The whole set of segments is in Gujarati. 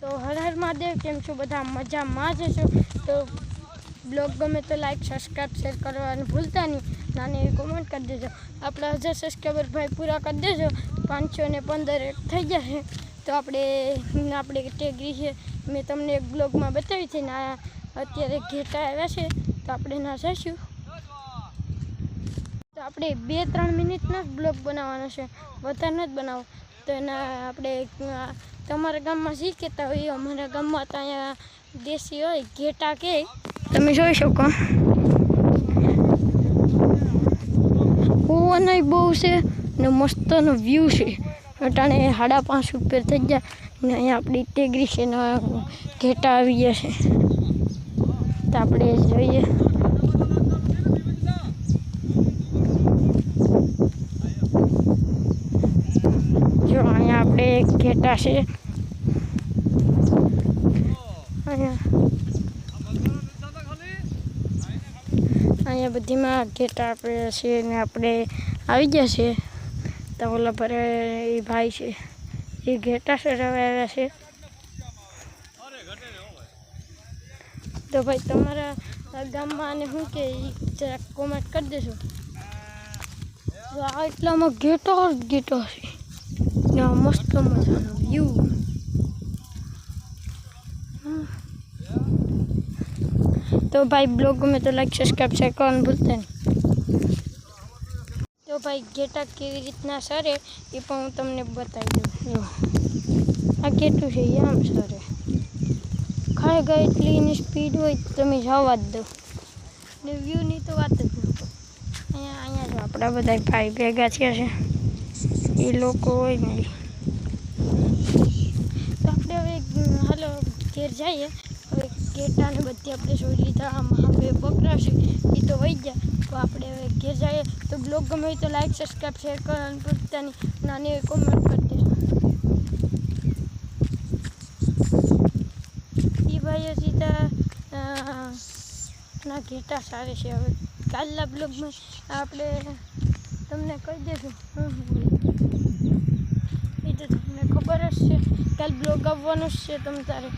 તો હર હર મહાદેવ, કેમ છો? બધા મજામાં જ છો તો બ્લોગ ગમે તો લાઈક સબસ્ક્રાઈબ શેર કરવાનું ભૂલતા નહીં. નાની એવી કોમેન્ટ કરી દેજો. આપણા હજાર સબસ્ક્રાઈબર ભાઈ પૂરા કરી દેજો. પાંચસો ને પંદર થઈ ગયા છે તો આપણે આપણે ટેગરી છે. મેં તમને એક બ્લોગમાં બતાવી છે ને અત્યારે ઘેટા આવ્યા છે. તો આપણે ના જઈશું. તો આપણે બે ત્રણ મિનિટનો જ બ્લોગ બનાવવાનો છે. વધારે જ બનાવો. તો એના આપણે તમારા ગામમાં શી કહેતા હોય, અમારા ગામમાં તો અહીંયા દેશી હોય, ઘેટા કે. તમે જોઈ શકો. પવન બહુ છે ને મસ્તનો વ્યૂ છે. અટાણે સાડા પાંચ ઉપર થઈ ગયા ને અહીંયા આપણી ટેગરી છે ને, ઘેટા આવી ગયા તો આપણે જોઈએ જો અહીંયા આપણે એક ઘેટા છે. અહીંયા. બધીમાં ઘેટા આપણે છે ને આપણે આવી ગયા છે તો ઓલા ભરે એ ભાઈ છે. એ ઘેટા સરાવા આવ્યા છે. તો ભાઈ તમારા ગામમાં અને શું કે જરાક કોમેન્ટ કરી દેજો. એટલામાં ઘેટો ઘેટો છે. આ મસ્ત મજાનો વ્યૂ તો ભાઈ બ્લોગ ગમે તો લાઈક સબસ્ક્રાઈબ શેર કરવાનું ભૂલતા નહીં તો ભાઈ ઘેટા કેવી રીતના સરે એ પણ હું તમને બતાવી દઉં આ કેટલું છે આમ સરે ગઈ એટલી એની સ્પીડ હોય તમે જવા જ દો ને વ્યૂની તો વાત જ નહીં અહીંયા અહીંયા જો આપણા બધા ભાઈ ભેગા થયા છે એ લોકો હોય ને તો આપણે હવે હાલો, ઘેર જઈએ. હવે ઘેટાને બધી આપણે જોઈ લીધા, આમાં હવે બકરા એ તો વહી ગયા. તો આપણે હવે ઘેર જઈએ. તો બ્લોગ ગમે હોય તો લાઈક સબસ્ક્રાઈબ શેર કરવાનું ભૂલતા નહીં. નાની એવી કોમેન્ટ કરી દેજો એ ભાઈ સીધા ના, ઘેટા સારી છે હવે. કાલના બ્લોગમાં આપણે તમને કહી દેજો. હં, એ તો તમને ખબર જ છે. કાલ બ્લોગ આવવાનો જ છે તમ તારે.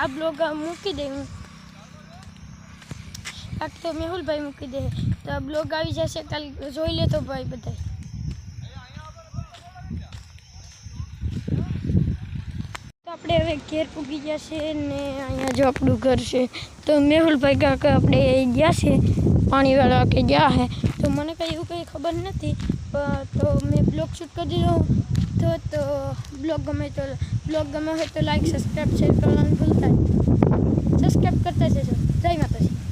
આ બ્લોગ મૂકી દે હું. આ તો મેહુલભાઈ મૂકી દે. તો આ બ્લોગ આવી જશે કાલ જોઈ લેતો ભાઈ બધા આપણે હવે ઘેર પૂગી ગયા છે ને અહીંયા જો આપણું ઘર છે. તો મેહુલભાઈ કાકા આપણે ગયા છે. પાણીવાળા કે ગયા છે તો મને કંઈ એવું કંઈ ખબર નથી તો મેં બ્લોગ શૂટ કરી દીધો તો તો બ્લોગ ગમે તો, બ્લોગ ગમે હોય તો લાઈક સબસ્ક્રાઈબ શેર કરવાનું ભૂલતા સબસ્ક્રાઈબ કરતા જજો.